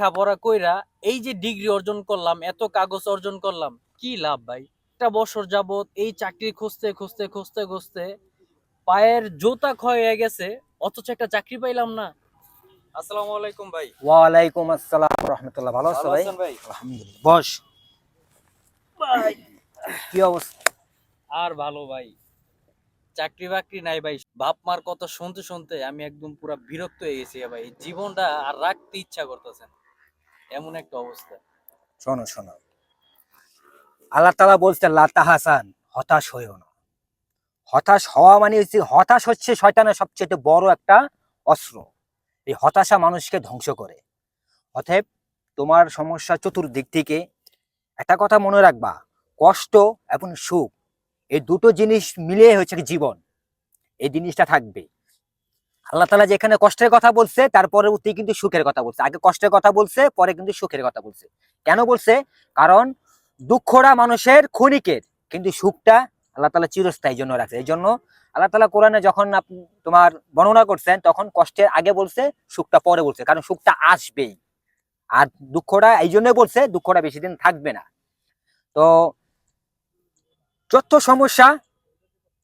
লেখাপড়া কইরা এই যে ডিগ্রি অর্জন করলাম এত কাগজ অর্জন করলাম কি লাভ ভাই? একটা বছর যাবত এই চাকরি খুঁজতে খুঁজতে খুঁজতে খুঁজতে পায়ের জোতা ক্ষয় হয়ে গেছে অথচ একটা চাকরি পাইলাম না। আসসালামু আলাইকুম ভাই। ওয়ালাইকুম আসসালাম রহমতুল্লাহ ভালো আছো ভাই? ভাই? আলহামদুলিল্লাহ। বস। ভাই। কি অবস্থা? আর ভালো ভাই। চাকরি বাকরি নাই ভাই। বাপ মার কথা শুনতে শুনতে আমি একদম পুরো বিরক্ত হয়ে গেছি ভাই। এই জীবনটা আর রাখতে ইচ্ছা করতেছে না। এমন একটা অবস্থা। শোনো শোনো। আল্লাহ তালা বলছে লাতা হাসান, হতাশ হয়েও না। হতাশ হওয়া মানে হচ্ছে, হতাশ হচ্ছে শয়তানের সবচেয়ে বড় একটা অস্ত্র। এই হতাশা মানুষকে ধ্বংস করে। অতএব তোমার সমস্যা চতুর্দিক থেকে একটা কথা মনে রাখবা, কষ্ট এবং সুখ, এই দুটো জিনিস মিলিয়ে হচ্ছে জীবন। এই জিনিসটা থাকবে। আল্লাহ তালা যেখানে কষ্টের কথা বলছে তার পরবর্তী কিন্তু সুখের কথা বলছে। আগে কষ্টের কথা বলছে, পরে কিন্তু সুখের কথা বলছে। কেন বলছে? কারণ দুঃখটা মানুষের ক্ষণিকের কিন্তু সুখটা আল্লাহ তালা চিরস্থায়ী জন্য রাখছে। এই জন্য আল্লাহ তালা কোরআনে যখন তোমার বর্ণনা করছেন, তখন কষ্টের আগে বলছে, সুখটা পরে বলছে। কারণ সুখটা আসবেই। আর দুঃখটা এই জন্যই বলছে দুঃখটা বেশি দিন থাকবে না। তো যত সমস্যা,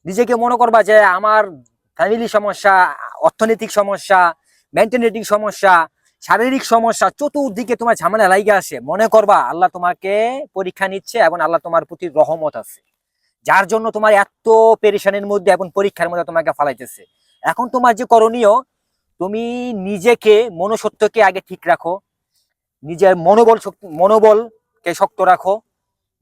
নিজেকে মনে করবা যে আমার ফ্যামিলি সমস্যা অর্থনৈতিক সমস্যা মেন্টালিটিক সমস্যা, শারীরিক সমস্যা, চতুর্দিকে তোমার ঝামেলা লাইগে আসে মনে করবা, আল্লাহ তোমাকে পরীক্ষা নিচ্ছে এবং আল্লাহ তোমার প্রতি রহমত আছে। যার জন্য তোমার এত পেরেশানির মধ্যে এবং পরীক্ষার মধ্যে তোমাকে ফালাইতেছে। এখন তোমার যে করণীয়, তুমি নিজেকে, মনুষ্যত্বকে আগে ঠিক রাখো। নিজের মনোবল মনোবলকে শক্ত রাখো।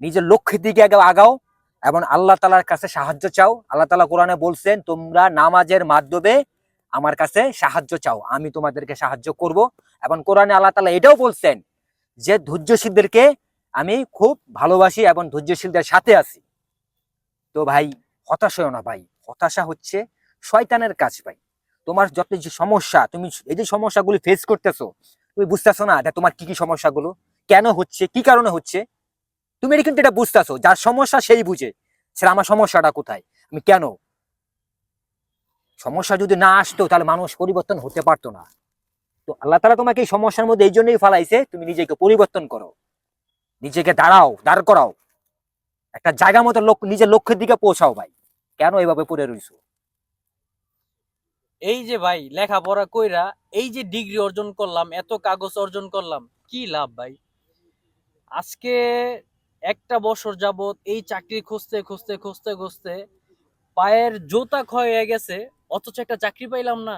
নিজের লক্ষ্যের দিকে আগে আগাও এবং আল্লাহ তালার কাছে সাহায্য চাও। আল্লাহ তালা কোরআনে বলছেন, তোমরা নামাজের মাধ্যমে আমার কাছে সাহায্য চাও, আমি তোমাদেরকে সাহায্য করব। এবং কোরআনে আল্লাহ তালা এটাও বলছেন যে, ধৈর্যশীলদেরকে আমি খুব ভালোবাসি এবং ধৈর্যশীলদের সাথে আছি। তো ভাই, হতাশ না ভাই, হতাশা হচ্ছে শয়তানের কাজ ভাই। তোমার যত যে সমস্যা, তুমি এই যে সমস্যাগুলি ফেস করতেছো, তুমি বুঝতেছো না যে তোমার কি কি সমস্যাগুলো, কেন হচ্ছে, কি কারণে হচ্ছে? তুমি এটা কিন্তু এটা বুঝতেছো, যার সমস্যা সেই বুঝে সেটা আমার সমস্যাটা কোথায়? আমি কেন সমস্যা যদি না আসতো তাহলে মানুষ পরিবর্তন হতে পারতো না। তো আল্লাহ তালা তোমাকে এই সমস্যার মধ্যে এই জন্যই ফালাইছে, তুমি নিজেকে পরিবর্তন করো। নিজেকে দাঁড়াও, দাঁড় করাও। একটা জায়গা মতো লোক- নিজের লক্ষ্যের দিকে পৌঁছাও ভাই। কেন এভাবে পড়ে রইছো? এই যে ভাই, লেখাপড়া কইরা এই যে ডিগ্রি অর্জন করলাম, এত কাগজ অর্জন করলাম, কি লাভ ভাই? আজকে একটা বছর যাবত এই চাকরি খুঁজতে খুঁজতে খুঁজতে খুঁজতে পায়ের জোতা ক্ষয় হয়ে গেছে। অথচ একটা চাকরি পাইলাম না।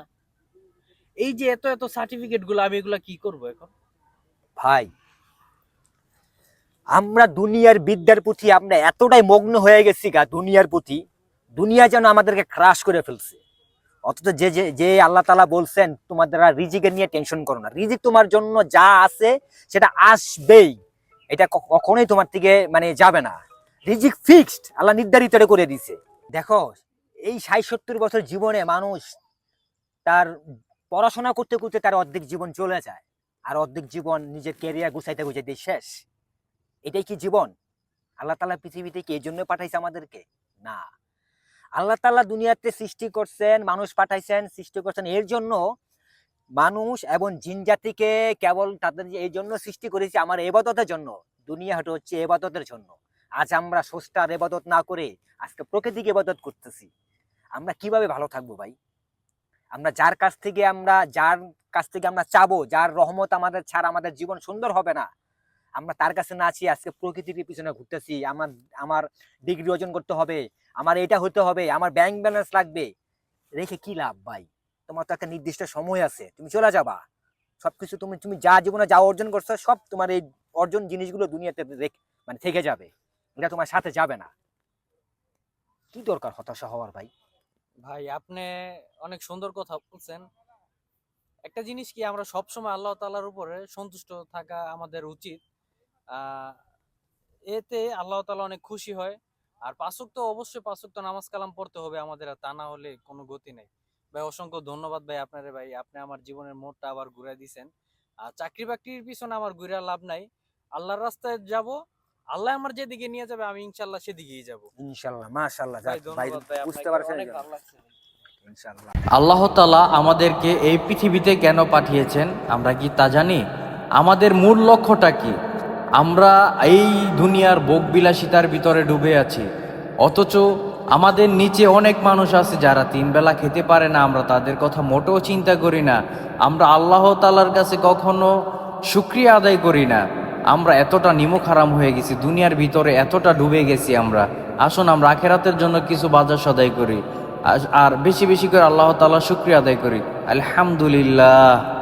এই যে এত এত সার্টিফিকেটগুলো, আমি এগুলা কি করব এখন? ভাই, আমরা দুনিয়ার বিদ্যার প্রতি আমরা এতটাই মগ্ন হয়ে গেছি গা দুনিয়ার প্রতি, দুনিয়া যেন আমাদেরকে ক্রাশ করে ফেলছে। অথচ যে যে আল্লাহ তালা বলছেন, তোমাদের রিজিকে নিয়ে টেনশন করো না। রিজিক তোমার জন্য যা আছে, সেটা আসবেই। এটা কখনোই তোমার থেকে মানে যাবে না। রিজিক ফিক্সড আল্লাহ নির্ধারিত করে দিছে দেখো এই ষাট সত্তর বছর জীবনে মানুষ তার পড়াশোনা করতে করতে তার অর্ধেক জীবন চলে যায়। আর অর্ধেক জীবন নিজের ক্যারিয়ার গুছাইতে গুছাইতে শেষ। এটাই কি জীবন? আল্লাহ তালা পৃথিবীতে কি এই জন্য পাঠাইছে আমাদেরকে? না। আল্লাহ তাআলা দুনিয়াতে সৃষ্টি করছেন, মানুষ পাঠাইছেন, সৃষ্টি করছেন এর জন্য মানুষ এবং জিন জাতিকে কেবল তাদের এই জন্য সৃষ্টি করেছে আমার এবাদতের জন্য। দুনিয়া হচ্ছে এবাদতের জন্য। আজ আমরা স্রষ্টার এবাদত না করে আজকে প্রকৃতিকে এবাদত করতেছি। আমরা কীভাবে ভালো থাকব ভাই? আমরা যার কাছ থেকে আমরা, যার কাছ থেকে আমরা চাবো, যার রহমত আমাদের ছাড়া আমাদের জীবন সুন্দর হবে না, আমরা তার কাছে না আছি আজকে প্রকৃতির পিছনে ঘুরতেছি। আমার আমার ডিগ্রি অর্জন করতে হবে, আমার এটা হতে হবে, আমার ব্যাংক ব্যালেন্স লাগবে। রেখে কি লাভ ভাই? তোমার তো একটা নির্দিষ্ট সময় আছে, তুমি চলে যাবা। সব কিছু তুমি তুমি যা জীবনে যা অর্জন করছ, সব তোমার এই অর্জন জিনিসগুলো দুনিয়াতে মানে থেকে যাবে। এটা তোমার সাথে যাবে না। কি দরকার হতাশা হওয়ার ভাই? ভাই, আপনি অনেক সুন্দর কথা বলছেন। একটা জিনিস কি আমরা সবসময় আল্লাহ তাআলার উপরে সন্তুষ্ট থাকা আমাদের উচিত। এতে আল্লাহ তালা অনেক খুশি হয়। আর পাঁচক তো অবশ্যই পাঁচক তো নামাজ কালাম পড়তে হবে আমাদের তা না হলে কোনো গতি নেই। ভাই, অসংখ্য ধন্যবাদ ভাই আপনারে ভাই। আপনি আমার জীবনের মোড়টা আবার ঘুরাই দিছেন। আর চাকরি বাকরির পিছনে আমার ঘুরে লাভ নাই। আল্লাহর রাস্তায় যাব আল্লাহ আমার যেদিকে নিয়ে যাবে আমি ইনশাল্লাহ সেদিকেই যাব। ইনশাল্লাহ মাশাল্লাহ ভাই বুঝতে পারছেন ইনশাল্লাহ। আল্লাহ তালা আমাদেরকে এই পৃথিবীতে কেন পাঠিয়েছেন আমরা কি তা জানি? আমাদের মূল লক্ষ্যটা কি? আমরা এই দুনিয়ার বিলাসিতার ভিতরে ডুবে আছি। অথচ আমাদের নিচে অনেক মানুষ আছে যারা তিন বেলা খেতে পারে না আমরা তাদের কথা মোটেও চিন্তা করি না। আমরা আল্লাহ তালার কাছে কখনো শুক্রিয়া আদায় করি না। আমরা এতটা নিমুখ হারাম হয়ে গেছি, দুনিয়ার ভিতরে এতটা ডুবে গেছি আমরা। আসুন, আমরা আখেরাতের জন্য কিছু বাজার সদাই করি। আর- বেশি বেশি করে আল্লাহ তালা শুক্রিয়া আদায় করি। আলহামদুলিল্লাহ।